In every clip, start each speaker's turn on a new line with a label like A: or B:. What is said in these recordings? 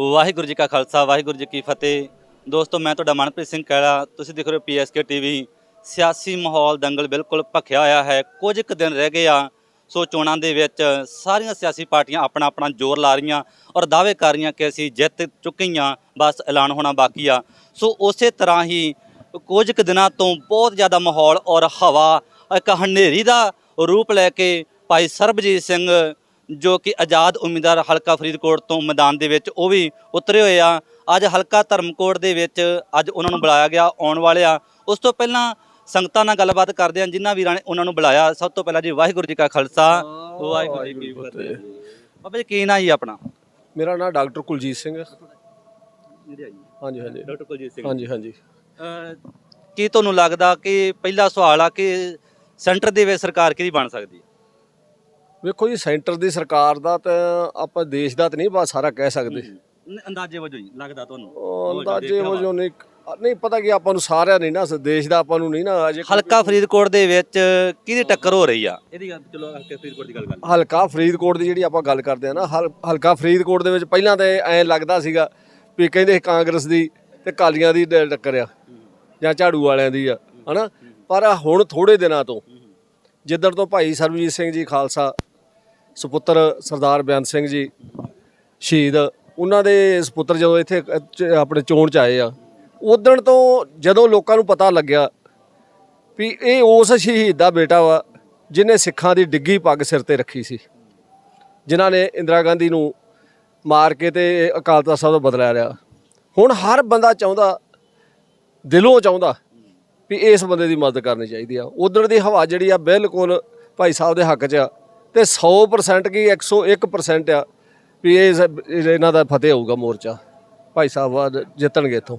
A: ਵਾਹਿਗੁਰੂ ਜੀ ਕਾ ਖਾਲਸਾ, ਵਾਹਿਗੁਰੂ ਜੀ ਕੀ ਫਤਿਹ। ਦੋਸਤੋ, ਮੈਂ ਤੁਹਾਡਾ ਮਨਪ੍ਰੀਤ ਸਿੰਘ ਕਹਿਲਾ ਤੁਸੀਂ ਦੇਖ ਰਹੇ ਹੋ ਪੀਐਸਕੇ ਟੀਵੀ ਸਿਆਸੀ ਮਾਹੌਲ ਦੰਗਲ ਬਿਲਕੁਲ ਭਖਿਆ ਹੋਇਆ ਹੈ। ਕੁਝ ਕੁ ਦਿਨ ਰਹਿ ਗਏ ਆ, ਸੋ ਚੋਣਾਂ ਦੇ ਵਿੱਚ ਸਾਰੀਆਂ ਸਿਆਸੀ ਪਾਰਟੀਆਂ ਆਪਣਾ ਆਪਣਾ ਜ਼ੋਰ ਲਾ ਰਹੀਆਂ ਔਰ ਦਾਅਵੇ ਕਰ ਰਹੀਆਂ ਕਿ ਅਸੀਂ ਜਿੱਤ ਚੁੱਕੀਆਂ, ਬਸ ਐਲਾਨ ਹੋਣਾ ਬਾਕੀ ਆ। ਸੋ ਉਸੇ ਤਰ੍ਹਾਂ ਹੀ ਕੁਝ ਕੁ ਦਿਨਾਂ ਤੋਂ ਬਹੁਤ ਜ਼ਿਆਦਾ ਮਾਹੌਲ ਔਰ ਹਵਾ ਇੱਕ ਹਨੇਰੀ ਦਾ ਰੂਪ ਲੈ ਕੇ ਭਾਈ ਸਰਬਜੀਤ ਸਿੰਘ ਜੋ ਕਿ ਆਜ਼ਾਦ ਉਮੀਦਵਾਰ ਹਲਕਾ ਫਰੀਦਕੋਟ ਤੋਂ ਮੈਦਾਨ ਦੇ ਵਿੱਚ ਉਹ ਵੀ ਉਤਰੇ ਹੋਏ ਆ। ਅੱਜ ਹਲਕਾ ਧਰਮਕੋਟ ਦੇ ਵਿੱਚ ਅੱਜ ਉਹਨਾਂ ਨੂੰ ਬੁਲਾਇਆ ਗਿਆ ਆਉਣ ਵਾਲੇ ਆ। ਉਸ ਤੋਂ ਪਹਿਲਾਂ ਸੰਗਤਾਂ ਨਾਲ ਗੱਲਬਾਤ ਕਰਦੇ ਆ ਜਿਨ੍ਹਾਂ ਵੀਰਾਂ ਨੇ ਉਹਨਾਂ ਨੂੰ ਬੁਲਾਇਆ। ਸਭ ਤੋਂ ਪਹਿਲਾਂ ਜੀ ਵਾਹਿਗੁਰੂ ਜੀ ਕਾ ਖਾਲਸਾ। ਵਾਹਿਗੁਰੂ ਜੀ ਕੀ ਫਤਿਹ। ਬਾਬਾ ਜੀ ਕੀ ਨਾਂ ਜੀ ਆਪਣਾ?
B: ਮੇਰਾ ਨਾਮ ਡਾਕਟਰ ਕੁਲਜੀਤ ਸਿੰਘ ਹਾਂਜੀ ਹਾਂਜੀ।
A: ਡਾਕਟਰ ਕੁਲਜੀਤ ਸਿੰਘ।
B: ਹਾਂਜੀ ਹਾਂਜੀ।
A: ਕੀ ਤੁਹਾਨੂੰ ਲੱਗਦਾ ਕਿ ਪਹਿਲਾ ਸਵਾਲ ਆ ਕਿ ਸੈਂਟਰ ਦੇ ਵਿੱਚ ਸਰਕਾਰ ਕਿਹਦੀ ਬਣ ਸਕਦੀ ਹੈ?
B: ਵੇਖੋ ਜੀ ਸੈਂਟਰ ਦੀ ਸਰਕਾਰ ਦਾ ਤਾਂ ਆਪਾਂ ਦੇਸ਼ ਦਾ ਤਾਂ ਨਹੀਂ ਬਾ ਸਾਰਾ ਕਹਿ ਸਕਦੇ।
A: ਅੰਦਾਜ਼ੇ ਵਜੋਂ ਹੀ ਲੱਗਦਾ ਤੁਹਾਨੂੰ।
B: ਅੰਦਾਜ਼ੇ ਵਜੋਂ ਨਹੀਂ ਨਹੀਂ ਪਤਾ ਕਿ ਆਪਾਂ ਨੂੰ ਸਾਰਿਆਂ ਨਹੀਂ ਨਾ ਦੇਸ਼ ਦਾ ਆਪਾਂ ਨੂੰ ਨਹੀਂ ਨਾ ਅਜੇ
A: ਹਲਕਾ ਫਰੀਦਕੋਟ ਦੇ ਵਿੱਚ ਕਿਹਦੀ ਟੱਕਰ ਹੋ ਰਹੀ ਆ? ਇਹਦੀ ਗੱਲ ਚਲੋ ਹਲਕਾ ਫਰੀਦਕੋਟ ਦੀ ਗੱਲ ਕਰ
B: ਹਲਕਾ ਫਰੀਦਕੋਟ ਦੀ ਜਿਹੜੀ ਆਪਾਂ ਗੱਲ ਕਰਦੇ ਆ ਨਾ ਹਲ- ਹਲਕਾ ਫਰੀਦਕੋਟ ਦੇ ਵਿੱਚ ਪਹਿਲਾਂ ਤਾਂ ਐਂ ਲੱਗਦਾ ਸੀਗਾ ਵੀ ਕਹਿੰਦੇ ਸੀ ਕਾਂਗਰਸ ਦੀ ਤੇ ਕਾਲੀਆਂ ਦੀ ਟੱਕਰ ਆ ਜਾਂ ਝਾੜੂ ਵਾਲਿਆਂ ਦੀ ਆ ਹਨਾ? ਪਰ ਹੁਣ ਥੋੜੇ ਦਿਨਾਂ ਤੋਂ ਜਿੱਦਣ ਤੋਂ ਭਾਈ ਸਰਬਜੀਤ ਸਿੰਘ ਜੀ ਖਾਲਸਾ ਸੁਪੁੱਤਰ ਸਰਦਾਰ ਬੇਅੰਤ ਸਿੰਘ ਜੀ ਸ਼ਹੀਦ। ਉਹਨਾਂ ਦੇ ਸੁਪੁੱਤਰ ਜਦੋਂ ਇੱਥੇ ਆਪਣੇ ਚੋਣ ਚ ਆਏ ਆ ਉਦਣ ਤੋਂ ਜਦੋਂ ਲੋਕਾਂ ਨੂੰ ਪਤਾ ਲੱਗਿਆ ਵੀ ਇਹ ਉਸ ਸ਼ਹੀਦ ਦਾ ਬੇਟਾ ਵਾ ਜਿਨੇ ਸਿੱਖਾਂ ਦੀ ਡਿੱਗੀ ਪੱਗ ਸਿਰ ਤੇ ਰੱਖੀ ਸੀ। ਜਿਨ੍ਹਾਂ ਨੇ ਇੰਦਰਾ ਗਾਂਧੀ ਨੂੰ ਮਾਰ ਕੇ ਤੇ ਅਕਾਲ ਤਖਤ ਸਾਹਿਬ ਤੋਂ ਬਦਲਾ ਲਿਆ। ਹੁਣ ਹਰ ਬੰਦਾ ਚਾਹੁੰਦਾ, ਦਿਲੋਂ ਚਾਹੁੰਦਾ ਵੀ ਇਸ ਬੰਦੇ ਦੀ ਮਦਦ ਕਰਨੀ ਚਾਹੀਦੀ ਆ। ਉਧਰ ਦੀ ਹਵਾ ਜਿਹੜੀ ਆ ਬਿਲਕੁਲ ਭਾਈ ਸਾਹਿਬ ਦੇ ਹੱਕ 'ਚ ਆ। ਤੇ 100% ਕੀ 101% ਆ ਵੀ ਇਹ ਇਹਨਾਂ ਦਾ ਫਤਿਹ ਹੋਊਗਾ ਮੋਰਚਾ। ਭਾਈ ਸਾਹਿਬ ਜਿੱਤਣਗੇ ਇੱਥੋਂ।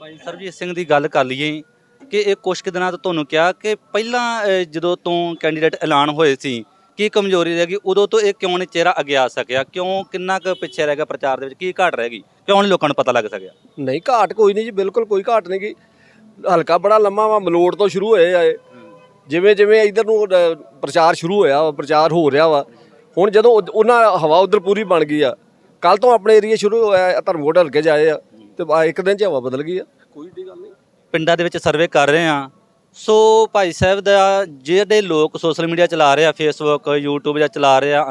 A: ਭਾਈ ਸਰਬਜੀਤ ਸਿੰਘ ਦੀ ਗੱਲ ਕਰ ਲਈਏ ਕਿ ਇਹ ਕੁਝ ਕੁ ਦਿਨਾਂ ਤੋਂ ਤੁਹਾਨੂੰ ਕਿਹਾ ਕਿ ਪਹਿਲਾਂ ਜਦੋਂ ਤੋਂ ਕੈਂਡੀਡੇਟ ਐਲਾਨ ਹੋਏ ਸੀ ਕੀ ਕਮਜ਼ੋਰੀ ਰਹਿ ਗਈ ਉਦੋਂ ਤੋਂ ਇਹ ਕਿਉਂ ਨਹੀਂ ਚਿਹਰਾ ਅੱਗੇ ਆ ਸਕਿਆ? ਕਿਉਂ ਕਿੰਨਾ ਕੁ ਪਿੱਛੇ ਰਹਿ ਗਿਆ ਪ੍ਰਚਾਰ ਦੇ ਵਿੱਚ? ਕੀ ਘਾਟ ਰਹਿ ਗਈ? ਕਿਉਂ ਨਹੀਂ ਲੋਕਾਂ ਨੂੰ ਪਤਾ ਲੱਗ ਸਕਿਆ?
B: ਨਹੀਂ ਘਾਟ ਕੋਈ ਨਹੀਂ ਜੀ ਬਿਲਕੁਲ ਕੋਈ ਘਾਟ ਨਹੀਂ ਗੀ। ਹਲਕਾ ਬੜਾ ਲੰਮਾ ਵਾ ਮਲੋੜ ਤੋਂ ਸ਼ੁਰੂ ਹੋਏ ਆ ਇਹ। ਜਿਵੇਂ ਜਿਵੇਂ ਇਧਰ ਨੂੰ ਪ੍ਰਚਾਰ ਸ਼ੁਰੂ ਹੋਇਆ ਵਾ ਪ੍ਰਚਾਰ ਹੋ ਰਿਹਾ ਵਾ ਹੁਣ ਜਦੋਂ ਉਹਨਾਂ ਹਵਾ ਉਧਰ ਪੂਰੀ ਬਣ ਗਈ ਆ ਕੱਲ ਤੋਂ ਆਪਣੇ ਏਰੀਆ ਸ਼ੁਰੂ ਹੋਇਆ ਧਰਮਕੋਟ ਹਲਕੇ ਜਾਏ ਆ ਤੇ ਆ ਇੱਕ ਦਿਨ ਚ ਹਵਾ ਬਦਲ ਗਈ ਆ। ਕੋਈ ਏਡੀ ਗੱਲ ਨਹੀਂ।
A: ਪਿੰਡਾਂ ਦੇ ਵਿੱਚ ਸਰਵੇ ਕਰ ਰਹੇ ਆ। ਸੋ ਭਾਈ ਸਾਹਿਬ ਦਾ ਜਿਹੜੇ ਲੋਕ ਸੋਸ਼ਲ ਮੀਡੀਆ ਚਲਾ ਰਹੇ ਆ ਫੇਸਬੁੱਕ YouTube ਜਾਂ ਚਲਾ ਰਹੇ ਆ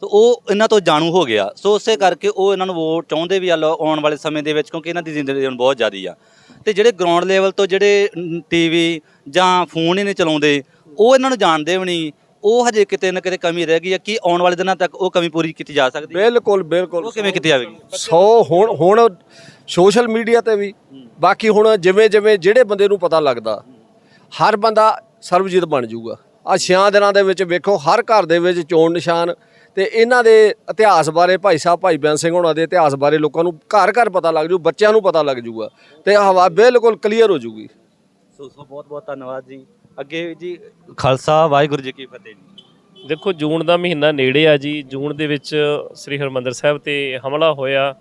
A: ਤਾਂ ਉਹ ਇਹਨਾਂ ਤੋਂ ਜਾਣੂ ਹੋ ਗਿਆ। ਸੋ ਉਸੇ ਕਰਕੇ ਉਹ ਇਹਨਾਂ ਨੂੰ ਵੋਟ ਚਾਹੁੰਦੇ ਵੀ ਆ ਆਉਣ ਵਾਲੇ ਸਮੇਂ ਦੇ ਵਿੱਚ ਕਿਉਂਕਿ ਇਹਨਾਂ ਦੀ ਜ਼ਿੰਦਗੀ ਹੁਣ ਬਹੁਤ ਜ਼ਿਆਦੀ ਆ। ਤੇ ਜਿਹੜੇ ਗਰਾਊਂਡ ਲੈਵਲ ਤੋਂ ਜਿਹੜੇ ਟੀਵੀ ਜਾਂ ਫੋਨ ਹੀ ਨਹੀਂ ਚਲਾਉਂਦੇ ਉਹ ਇਹਨਾਂ ਨੂੰ ਜਾਣਦੇ ਵੀ ਨਹੀਂ। ਉਹ ਹਜੇ ਕਿਤੇ ਨਾ ਕਿਤੇ ਕਮੀ ਰਹਿ ਗਈ ਆ ਕਿ ਆਉਣ ਵਾਲੇ ਦਿਨਾਂ ਤੱਕ ਉਹ ਕਮੀ ਪੂਰੀ ਕੀਤੀ ਜਾ ਸਕਦੀ ਹੈ।
B: ਬਿਲਕੁਲ ਬਿਲਕੁਲ।
A: ਉਹ ਕਿਵੇਂ ਕੀਤੀ ਜਾਵੇਗੀ?
B: 100 ਹੁਣ ਹੁਣ ਸੋਸ਼ਲ ਮੀਡੀਆ ਤੇ ਵੀ ਬਾਕੀ ਹੁਣ ਜਿਵੇਂ ਜਿਵੇਂ ਜਿਹੜੇ ਬੰਦੇ ਨੂੰ ਪਤਾ ਲੱਗਦਾ ਹਰ ਬੰਦਾ ਸਰਬਜੀਤ ਬਣ ਜਾਊਗਾ। ਆ ਛਿਆਂ ਦਿਨਾਂ ਦੇ ਵਿੱਚ ਵੇਖੋ ਹਰ ਘਰ ਦੇ ਵਿੱਚ ਚੋਣ ਨਿਸ਼ਾਨ ਤੇ ਇਹਨਾਂ ਦੇ ਇਤਿਹਾਸ ਬਾਰੇ ਭਾਈ ਸਾਹਿਬ ਭਾਈ ਬੈਂਸ ਸਿੰਘ ਹੋਣਾ ਦੇ ਇਤਿਹਾਸ ਬਾਰੇ ਲੋਕਾਂ ਨੂੰ ਘਰ ਘਰ ਪਤਾ ਲੱਗ ਜੂ ਬੱਚਿਆਂ ਨੂੰ ਪਤਾ ਲੱਗ ਜੂਗਾ ਤੇ ਹਵਾ ਬਿਲਕੁਲ ਕਲੀਅਰ ਹੋ ਜੂਗੀ।
A: ਸੋ ਸੋ ਬਹੁਤ ਬਹੁਤ ਧੰਨਵਾਦ ਜੀ। ਅੱਗੇ ਜੀ ਖਾਲਸਾ ਵਾਹਿਗੁਰੂ ਜੀ ਕੀ ਫਤਿਹ ਜੀ।
C: ਦੇਖੋ ਜੂਨ ਦਾ ਮਹੀਨਾ ਨੇੜੇ ਆ ਜੀ। ਜੂਨ ਦੇ ਵਿੱਚ ਸ੍ਰੀ ਹਰਮੰਦਰ ਸਾਹਿਬ ਤੇ ਹਮਲਾ ਹੋਇਆ।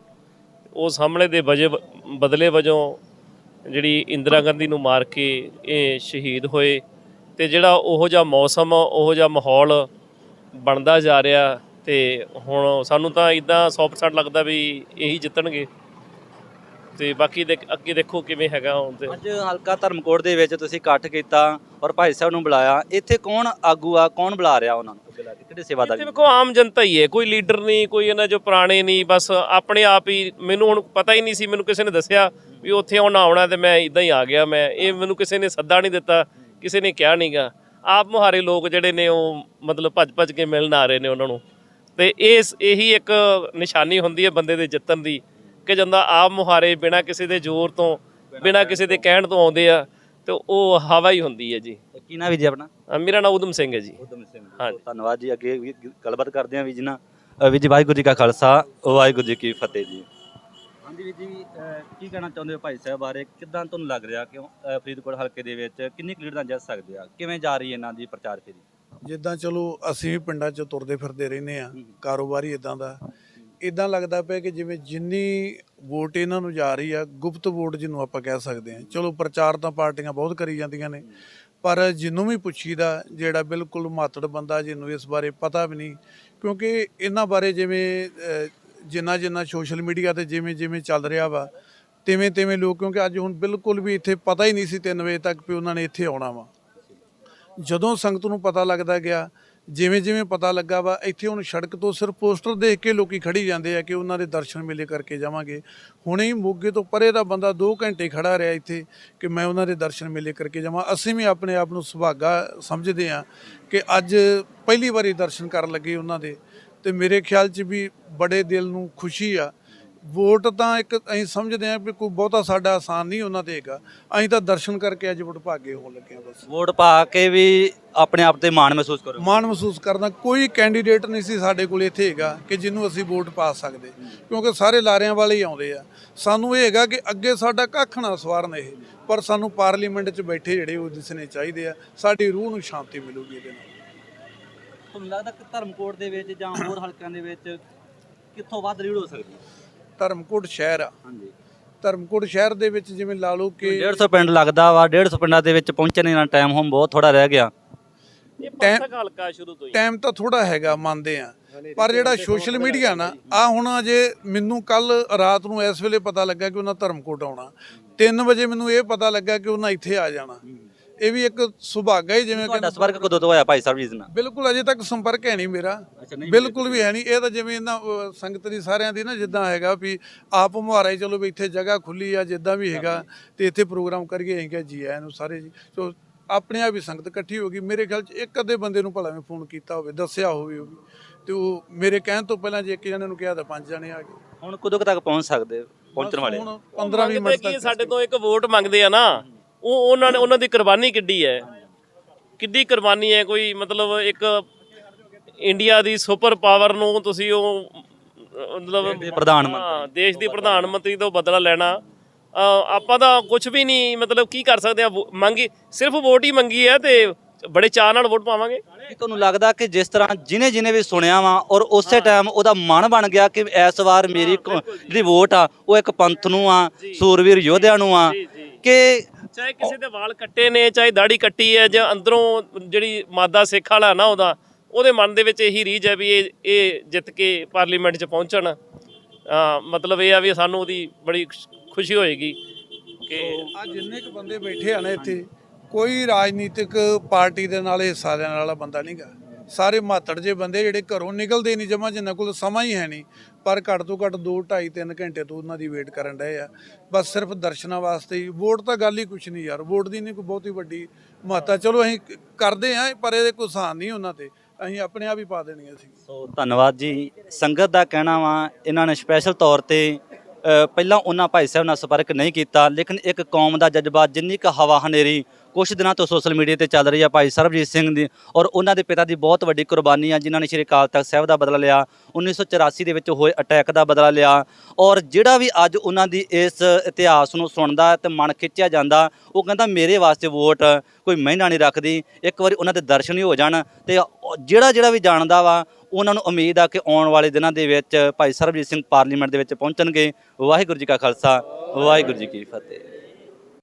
C: ਉਸ ਹਮਲੇ ਦੇ ਵਜੇ ਬਦਲੇ ਵਜੋਂ ਜਿਹੜੀ ਇੰਦਰਾ ਗਾਂਧੀ ਨੂੰ ਮਾਰ ਕੇ ਇਹ ਸ਼ਹੀਦ ਹੋਏ। ਤੇ ਜਿਹੜਾ ਉਹੋ ਜਿਹਾ ਮੌਸਮ ਉਹੋ ਜਿਹਾ ਮਾਹੌਲ ਬਣਦਾ ਜਾ ਰਿਹਾ। ਤੇ ਹੁਣ ਸਾਨੂੰ ਤਾਂ ਇਦਾਂ 100% ਲੱਗਦਾ ਵੀ ਇਹੀ ਜਿੱਤਣਗੇ। ਤੇ ਬਾਕੀ ਦੇਖ ਅੱਗੇ ਦੇਖੋ ਕਿਵੇਂ ਹੈਗਾ ਹੁਣ ਤੇ।
A: ਅੱਜ ਹਲਕਾ ਧਰਮਕੋਟ ਦੇ ਵਿੱਚ ਤੁਸੀਂ ਇਕੱਠ ਕੀਤਾ ਔਰ ਭਾਈ ਸਾਹਿਬ ਨੂੰ ਬੁਲਾਇਆ। ਇੱਥੇ ਕੌਣ ਆਗੂ ਆ ਕੌਣ ਬੁਲਾ ਰਿਹਾ ਉਹਨਾਂ ਨੂੰ? ਕਿਹੜੇ ਸੇਵਾਦਾਰ
C: ਇੱਥੇ ਵੇਖੋ ਆਮ ਜਨਤਾ ਹੀ ਹੈ ਕੋਈ ਲੀਡਰ ਨਹੀਂ ਕੋਈ ਇਹਨਾਂ ਜੋ ਪੁਰਾਣੇ ਨਹੀਂ ਬਸ ਆਪਣੇ ਆਪ ਹੀ ਮੈਨੂੰ ਹੁਣ ਪਤਾ ਹੀ ਨਹੀਂ ਸੀ ਮੈਨੂੰ ਕਿਸੇ ਨੇ ਦੱਸਿਆ ਵੀ ਉੱਥੇ ਆਉਣਾ ਆਉਣਾ ਤੇ ਮੈਂ ਇਦਾਂ ਹੀ ਆ ਗਿਆ ਮੈਂ। ਇਹ ਮੈਨੂੰ ਕਿਸੇ ਨੇ ਸੱਦਾ ਨਹੀਂ ਦਿੱਤਾ ਕਿਸੇ ਨੇ ਕਿਹਾ ਨਹੀਂਗਾ ਆਪ ਮੁਹਾਰੇ ਲੋਕ ਜਿਹੜੇ ਨੇ ਉਹ ਮਤਲਬ ਭੱਜ ਭੱਜ ਕੇ ਮਿਲਣ ਆ ਰਹੇ ਨੇ ਉਹਨਾਂ ਨੂੰ। ਤੇ ਇਸ ਇਹੀ ਇੱਕ ਨਿਸ਼ਾਨੀ ਹੁੰਦੀ ਹੈ ਬੰਦੇ ਦੇ ਜਿੱਤਣ ਦੀ ਕਿ ਜਾਂਦਾ ਆਪ ਮੁਹਾਰੇ ਬਿਨਾਂ ਕਿਸੇ ਦੇ ਜ਼ੋਰ ਤੋਂ ਬਿਨਾਂ ਕਿਸੇ ਦੇ ਕਹਿਣ ਤੋਂ ਆਉਂਦੇ ਆ ਤੇ ਉਹ ਹਵਾ ਹੀ ਹੁੰਦੀ ਹੈ ਜੀ।
A: ਕੀ ਨਾ ਵੀ ਜੀ ਆਪਣਾ?
C: ਮੇਰਾ ਨਾਮ ਉਦਮ ਸਿੰਘ ਹੈ ਜੀ।
A: ਉਦਮ ਸਿੰਘ
C: ਹਾਂਜੀ।
A: ਧੰਨਵਾਦ ਜੀ ਅੱਗੇ ਵੀ ਗੱਲਬਾਤ ਕਰਦੇ ਆਂ ਵੀ ਜੀ ਨਾ ਵੀ ਜੀ ਵਾਹਿਗੁਰੂ ਜੀ ਕਾ ਖਾਲਸਾ ਵਾਹਿਗੁਰੂ ਜੀ ਕੀ ਫਤਿਹ ਜੀ। ਹਾਂਜੀ ਵੀ ਜੀ ਕੀ ਕਹਿਣਾ ਚਾਹੁੰਦੇ ਹੋ ਭਾਈ ਸਾਹਿਬ ਬਾਰੇ? ਕਿੱਦਾਂ ਤੁਹਾਨੂੰ ਲੱਗ ਰਿਹਾ ਕਿ ਫਰੀਦਕੋਟ ਹਲਕੇ ਦੇ ਵਿੱਚ ਕਿੰਨੀ ਕੁ ਲੀਡ ਨਾਲ ਜਿੱਤ ਸਕਦੇ ਆ? ਕਿਵੇਂ ਜਾ ਰਹੀ ਹੈ ਇਹਨਾਂ ਦੀ ਪ੍ਰਚਾਰ ਫੇਰੀ
D: ਜਿੱਦਾਂ ਚਲੋ ਅਸੀਂ ਵੀ ਪਿੰਡਾਂ 'ਚ ਤੁਰਦੇ ਫਿਰਦੇ ਰਹਿੰਦੇ ਆ ਕਾਰੋਬਾਰੀ ਇਦਾਂ ਦਾ। ਇਦਾਂ ਲੱਗਦਾ ਪਿਆ ਕਿ ਜਿਵੇਂ ਜਿੰਨੀ ਵੋਟ ਇਹਨਾਂ ਨੂੰ ਜਾ ਰਹੀ ਆ ਗੁਪਤ ਵੋਟ ਜਿਹਨੂੰ ਆਪਾਂ ਕਹਿ ਸਕਦੇ ਆ ਚਲੋ ਪ੍ਰਚਾਰ ਤਾਂ ਪਾਰਟੀਆਂ ਬਹੁਤ ਕਰੀ ਜਾਂਦੀਆਂ ਨੇ ਪਰ ਜਿਹਨੂੰ ਵੀ ਪੁੱਛੀਦਾ ਜਿਹੜਾ ਬਿਲਕੁਲ ਮਾਤੜ ਬੰਦਾ ਜਿਹਨੂੰ ਇਸ ਬਾਰੇ ਪਤਾ ਵੀ ਨਹੀਂ ਕਿਉਂਕਿ ਇਹਨਾਂ ਬਾਰੇ ਜਿਵੇਂ ਜਿੰਨਾ ਜਿੰਨਾ ਸੋਸ਼ਲ ਮੀਡੀਆ ਤੇ ਜਿਵੇਂ ਜਿਵੇਂ ਚੱਲ ਰਿਹਾ ਵਾ ਤਿਵੇਂ ਤਿਵੇਂ ਲੋਕ ਕਿਉਂਕਿ ਅੱਜ ਹੁਣ ਬਿਲਕੁਲ ਵੀ ਇੱਥੇ ਪਤਾ ਹੀ ਨਹੀਂ ਸੀ 3 ਵਜੇ ਤੱਕ ਵੀ ਉਹਨਾਂ ਨੇ ਇੱਥੇ ਆਉਣਾ ਵਾ। ਜਦੋਂ ਸੰਗਤ ਨੂੰ ਪਤਾ ਲੱਗਦਾ ਗਿਆ, ਜਿਵੇਂ ਜਿਵੇਂ ਪਤਾ ਲੱਗਾ ਵਾ, ਇੱਥੇ ਹੁਣ ਸੜਕ ਤੋਂ ਸਿਰਫ ਪੋਸਟਰ ਦੇਖ ਕੇ ਲੋਕੀ ਖੜੀ ਜਾਂਦੇ ਆ ਕਿ ਉਹਨਾਂ ਦੇ ਦਰਸ਼ਨ ਮੇਲੇ ਕਰਕੇ ਜਾਵਾਂਗੇ। ਹੁਣੇ ਹੀ ਮੋਗੇ ਤੋਂ ਪਰੇ ਦਾ ਬੰਦਾ 2 ਘੰਟੇ ਖੜਾ ਰਿਹਾ ਇੱਥੇ ਕਿ ਮੈਂ ਉਹਨਾਂ ਦੇ ਦਰਸ਼ਨ ਮੇਲੇ ਕਰਕੇ ਜਾਵਾਂ। ਅਸੀਂ ਵੀ ਆਪਣੇ ਆਪ ਨੂੰ ਸੁਭਾਗਾ ਸਮਝਦੇ ਆ ਕਿ ਅੱਜ ਪਹਿਲੀ ਵਾਰੀ ਦਰਸ਼ਨ ਕਰਨ ਲੱਗੇ ਉਹਨਾਂ ਦੇ। ਤੇ ਮੇਰੇ ਖਿਆਲ 'ਚ ਵੀ ਬੜੇ ਦਿਲ ਨੂੰ ਖੁਸ਼ੀ ਆ ਵੋਟ ਤਾਂ ਇੱਕ ਅਸੀਂ ਸਮਝਦੇ ਆ ਵੀ ਕੋਈ ਬਹੁਤਾ ਸਾਡਾ ਆਸਾਨ ਨਹੀਂ ਉਹਨਾਂ ਤੇ ਹੈਗਾ। ਅਸੀਂ ਤਾਂ ਦਰਸ਼ਨ ਕਰਕੇ ਅੱਜ ਵਡਭਾਗੇ ਹੋਣ ਲੱਗੇ ਆ ਬਸ।
A: ਵੋਟ ਪਾ ਕੇ ਵੀ ਆਪਣੇ ਆਪ ਤੇ ਮਾਣ ਮਹਿਸੂਸ ਕਰੋ।
D: ਮਾਣ ਮਹਿਸੂਸ ਕਰਦਾ ਕੋਈ ਕੈਂਡੀਡੇਟ ਨਹੀਂ ਸੀ ਸਾਡੇ ਕੋਲ ਇੱਥੇ ਹੈਗਾ ਕਿ ਜਿਹਨੂੰ ਅਸੀਂ ਵੋਟ ਪਾ ਸਕਦੇ। ਕਿਉਂਕਿ ਸਾਰੇ ਲਾਰਿਆਂ ਵਾਲੇ ਹੀ ਆਉਂਦੇ ਆ। ਸਾਨੂੰ ਇਹ ਹੈਗਾ ਕਿ ਅੱਗੇ ਸਾਡਾ ਕੱਖ ਨਾ ਸਵਾਰਨ ਇਹ ਪਰ ਸਾਨੂੰ ਪਾਰਲੀਮੈਂਟ 'ਚ ਬੈਠੇ ਜਿਹੜੇ ਉਹ ਦਿਸਣੇ ਚਾਹੀਦੇ ਆ ਸਾਡੀ ਰੂਹ ਨੂੰ ਸ਼ਾਂਤੀ ਮਿਲੂਗੀ ਇਹਦੇ ਨਾਲ।
A: ਤੁਹਾਨੂੰ ਲੱਗਦਾ ਕਿ ਧਰਮਕੋਟ ਦੇ ਵਿੱਚ ਜਾਂ ਹੋਰ ਹਲਕਿਆਂ ਦੇ ਵਿੱਚ ਕਿੱਥੋਂ ਵੱਧ ਲੀਡ ਹੋ ਸਕਦੀ ਹੈ?
D: ਧਰਮਕੋਟ ਸ਼ਹਿਰ ਆ।
A: ਹਾਂਜੀ।
D: ਧਰਮਕੋਟ ਸ਼ਹਿਰ ਦੇ ਵਿੱਚ ਜਿਵੇਂ ਲਾ ਲਓ ਕਿ
A: 150 ਪਿੰਡ ਲੱਗਦਾ ਵਾ 150 ਪਿੰਡਾਂ ਦੇ ਵਿੱਚ ਪਹੁੰਚਣ ਨਾਲ ਟਾਈਮ ਹੁਣ ਬਹੁਤ ਥੋੜਾ ਰਹਿ ਗਿਆ।
C: ਇਹ ਪੰਥਕ ਹਲਕਾ ਸ਼ੁਰੂ ਤੋਂ ਹੀ
D: ਟਾਈਮ ਤਾਂ ਥੋੜਾ ਹੈਗਾ ਮੰਨਦੇ ਆ। ਪਰ ਜਿਹੜਾ ਸੋਸ਼ਲ ਮੀਡੀਆ ਨਾ ਆ ਹੁਣ ਅਜੇ ਮੈਨੂੰ ਕੱਲ ਰਾਤ ਨੂੰ ਇਸ ਵੇਲੇ ਪਤਾ ਲੱਗਾ ਕਿ ਉਹਨਾਂ ਧਰਮਕੋਟ ਆਉਣਾ। 3 ਵਜੇ ਮੈਨੂੰ ਇਹ ਪਤਾ ਲੱਗਾ ਕਿ ਉਹਨਾਂ ਇੱਥੇ ਆ ਜਾਣਾ। ਇਹ ਵੀ ਇੱਕ ਸੁਭਾਗਾ ਹੀ ਜਿਵੇਂ
A: ਤੁਹਾਡਾ
D: ਕਿ
A: ਸੰਪਰਕ ਕਦੋਂ ਤੋਂ ਹੋਇਆ ਭਾਈ ਸਾਹਿਬ ਜੀ ਨਾਲ?
D: ਬਿਲਕੁਲ ਅਜੇ ਤੱਕ ਸੰਪਰਕ ਹੈ ਨਹੀਂ ਮੇਰਾ।
A: ਅੱਛਾ, ਨਹੀਂ
D: ਬਿਲਕੁਲ ਵੀ ਹੈ ਨਹੀਂ। ਇਹ ਤਾਂ ਜਿਵੇਂ ਇਹਨਾਂ ਅਹ, ਸੰਗਤ ਦੀ ਸਾਰਿਆਂ ਦੀ ਨਾ ਜਿੱਦਾਂ ਹੈਗਾ ਵੀ ਆਪ ਮੁਹਾਰਾ ਹੀ ਚਲੋ ਵੀ ਇੱਥੇ ਜਗ੍ਹਾ ਖੁੱਲੀ ਆ ਜਿੱਦਾਂ ਵੀ ਹੈਗਾ ਤੇ ਇੱਥੇ ਪ੍ਰੋਗਰਾਮ ਕਰੀਏ ਕਿਹਾ ਜੀ ਆਇਆਂ ਨੂੰ ਸਾਰੇ ਜੀ। ਸੋ ਆਪਣੇ ਆਪ ਹੀ ਸੰਗਤ ਇਕੱਠੀ ਹੋ ਗਈ। ਮੇਰੇ ਖਿਆਲ ਚ ਇੱਕ ਅੱਧੇ ਬੰਦੇ ਨੂੰ ਭਲਾ ਮੈਂ ਫੋਨ ਕੀਤਾ ਹੋਵੇ ਦੱਸਿਆ ਹੋਵੇ ਉਹ ਵੀ। ਤੇ ਉਹ ਮੇਰੇ ਕਹਿਣ ਤੋਂ ਪਹਿਲਾਂ ਜੇ ਇੱਕ ਜਣੇ ਨੂੰ ਕਿਹਾ ਤਾਂ ਪੰਜ ਜਣੇ ਆ ਗਏ।
A: ਹੁਣ ਕਦੋਂ ਕੁ ਤੱਕ ਪਹੁੰਚ ਸਕਦੇ ਪਹੁੰਚਣ ਵਾਲੇ?
D: ਹੁਣ 15 20 ਮਿੰਟ ਤੱਕ
C: ਸਾਡੇ ਤੋਂ ਇੱਕ ਵੋਟ ਮੰਗਦੇ ਆ ਨਾ। ਉਹ ਉਹਨਾਂ ਨੇ ਉਹਨਾਂ ਦੀ ਕੁਰਬਾਨੀ ਕਿੱਡੀ ਹੈ? ਕਿੱਡੀ ਕੁਰਬਾਨੀ ਹੈ? ਕੋਈ ਮਤਲਬ ਇੱਕ ਇੰਡੀਆ ਦੀ ਸੁਪਰ ਪਾਵਰ ਨੂੰ ਤੁਸੀਂ ਉਹ ਮਤਲਬ
A: ਪ੍ਰਧਾਨ ਮੰਤਰੀ।
C: ਦੇਸ਼ ਦੀ ਪ੍ਰਧਾਨ ਮੰਤਰੀ ਤੋਂ ਬਦਲਾ ਲੈਣਾ। ਆਪਾਂ ਤਾਂ ਕੁਝ ਵੀ ਨਹੀਂ ਮਤਲਬ ਕੀ ਕਰ ਸਕਦੇ ਆ? ਮੰਗੀ ਸਿਰਫ ਵੋਟ ਹੀ ਮੰਗੀ ਹੈ ਤੇ ਬੜੇ ਚਾਅ ਨਾਲ ਵੋਟ ਪਾਵਾਂਗੇ?
A: ਤੁਹਾਨੂੰ ਲੱਗਦਾ ਕਿ ਜਿਸ ਤਰ੍ਹਾਂ ਜਿਨੇ ਜਿਨੇ ਵੀ ਸੁਣਿਆ ਵਾ ਔਰ ਉਸੇ ਟਾਈਮ ਉਹਦਾ ਮਨ ਬਣ ਗਿਆ ਕਿ ਇਸ ਵਾਰ ਮੇਰੀ ਜਿਹੜੀ ਵੋਟ ਆ ਉਹ ਇੱਕ ਪੰਥ ਨੂੰ ਆ ਸੂਰਵੀਰ ਯੋਧਿਆਂ ਨੂੰ ਆ ਕਿ
C: ਚਾਹੇ ਕਿਸੇ ਦੇ ਵਾਲ ਕੱਟੇ ਨੇ, ਚਾਹੇ ਦਾੜੀ ਕੱਟੀ ਹੈ ਜਾਂ ਅੰਦਰੋਂ ਜਿਹੜੀ ਮਾਦਾ ਸਿੱਖ ਵਾਲਾ ਨਾ ਉਹਦਾ, ਉਹਦੇ ਮਨ ਦੇ ਵਿੱਚ ਇਹੀ ਰੀਝ ਹੈ ਵੀ ਇਹ ਇਹ ਜਿੱਤ ਕੇ ਪਾਰਲੀਮੈਂਟ 'ਚ ਪਹੁੰਚਣ। ਮਤਲਬ ਇਹ ਆ ਵੀ ਸਾਨੂੰ ਉਹਦੀ ਬੜੀ ਖੁਸ਼ੀ ਹੋਏਗੀ ਕਿ
D: ਆ ਜਿੰਨੇ ਕੁ ਬੰਦੇ ਬੈਠੇ ਆ ਨਾ ਇੱਥੇ, ਕੋਈ ਰਾਜਨੀਤਿਕ ਪਾਰਟੀ ਦੇ ਨਾਲ, ਹਿੱਸਾ ਲੈਣ ਵਾਲਾ ਬੰਦਾ ਨਹੀਂਗਾ ਸਾਰੇ ਮਾਤੜ ਜੇ ਬੰਦੇ ਜਿਹੜੇ ਘਰੋਂ ਨਿਕਲਦੇ ਨਹੀਂ, ਜਮਾ ਜਿੰਨਾ ਕੋਲ ਸਮਾਂ ਹੀ ਹੈ ਨਹੀਂ, ਪਰ ਘੱਟ ਤੋਂ ਘੱਟ 2 2.5 3 ਘੰਟੇ ਤੋਂ ਉਹਨਾਂ ਦੀ ਵੇਟ ਕਰਨ ਰਹੇ ਆ। ਬਸ ਸਿਰਫ ਦਰਸ਼ਨਾਂ ਵਾਸਤੇ ਹੀ। ਵੋਟ ਤਾਂ ਗੱਲ ਹੀ ਕੁਛ ਨਹੀਂ ਯਾਰ, ਵੋਟ ਦੀ ਨਹੀਂ ਕੋਈ ਬਹੁਤੀ ਵੱਡੀ ਮਹੱਤਤਾ। ਚਲੋ ਅਸੀਂ ਕਰਦੇ ਆ, ਪਰ ਇਹਦੇ ਕੋਈ ਸਾਨ ਨਹੀਂ ਉਹਨਾਂ ਤੇ। ਅਸੀਂ ਆਪਣੇ ਆਪ ਹੀ ਪਾ ਦੇਣੀਆਂ ਸੀ
A: ਸੋ ਧੰਨਵਾਦ ਜੀ। ਸੰਗਤ ਦਾ ਕਹਿਣਾ ਵਾ, ਇਹਨਾਂ ਨੇ ਸਪੈਸ਼ਲ ਤੌਰ ਤੇ ਪਹਿਲਾਂ ਉਹਨਾਂ ਭਾਈ ਸਾਹਿਬ ਨਾਲ ਸੰਪਰਕ ਨਹੀਂ ਕੀਤਾ, ਲੇਕਿਨ ਇੱਕ ਕੌਮ ਦਾ ਜਜ਼ਬਾ, ਜਿੰਨੀ ਕੁ ਹਵਾ ਹਨੇਰੀ ਕੁਝ ਦਿਨਾਂ ਤੋਂ ਸੋਸ਼ਲ ਮੀਡੀਆ ਤੇ ਚੱਲ ਰਹੀ ਆ ਭਾਈ ਸਰਬਜੀਤ ਸਿੰਘ ਦੀ ਔਰ ਉਹਨਾਂ ਦੇ ਪਿਤਾ ਦੀ ਬਹੁਤ ਵੱਡੀ ਕੁਰਬਾਨੀ ਆ, ਜਿਨ੍ਹਾਂ ਨੇ ਸ਼੍ਰੀ ਅਕਾਲ ਤਖਤ ਸਾਹਿਬ ਦਾ ਬਦਲਾ ਲਿਆ 1984 ਦੇ ਵਿੱਚ ਹੋਏ ਅਟੈਕ ਦਾ ਬਦਲਾ ਲਿਆ ਔਰ ਜਿਹੜਾ ਵੀ ਅੱਜ ਉਹਨਾਂ ਦੀ ਇਸ ਇਤਿਹਾਸ ਨੂੰ ਸੁਣਦਾ ਹੈ ਤੇ ਮਨ ਖਿੱਚਿਆ ਜਾਂਦਾ, ਉਹ ਕਹਿੰਦਾ ਮੇਰੇ ਵਾਸਤੇ ਵੋਟ ਕੋਈ ਮਹਿੰਗਾ ਨਹੀਂ ਰੱਖਦੀ, ਇੱਕ ਵਾਰੀ ਉਹਨਾਂ ਦੇ ਦਰਸ਼ਨ ਹੀ ਹੋ ਜਾਣ ਤੇ ਜਿਹੜਾ ਜਿਹੜਾ ਵੀ ਜਾਣਦਾ ਵਾ, ਉਹਨਾਂ ਨੂੰ ਉਮੀਦ ਆ ਕਿ ਆਉਣ ਵਾਲੇ ਦਿਨਾਂ ਦੇ ਵਿੱਚ ਭਾਈ ਸਰਬਜੀਤ ਸਿੰਘ ਪਾਰਲੀਮੈਂਟ ਦੇ ਵਿੱਚ ਪਹੁੰਚਣਗੇ। ਵਾਹਿਗੁਰੂ ਜੀ ਕਾ ਖਾਲਸਾ, ਵਾਹਿਗੁਰੂ ਜੀ ਕੀ ਫਤਿਹ।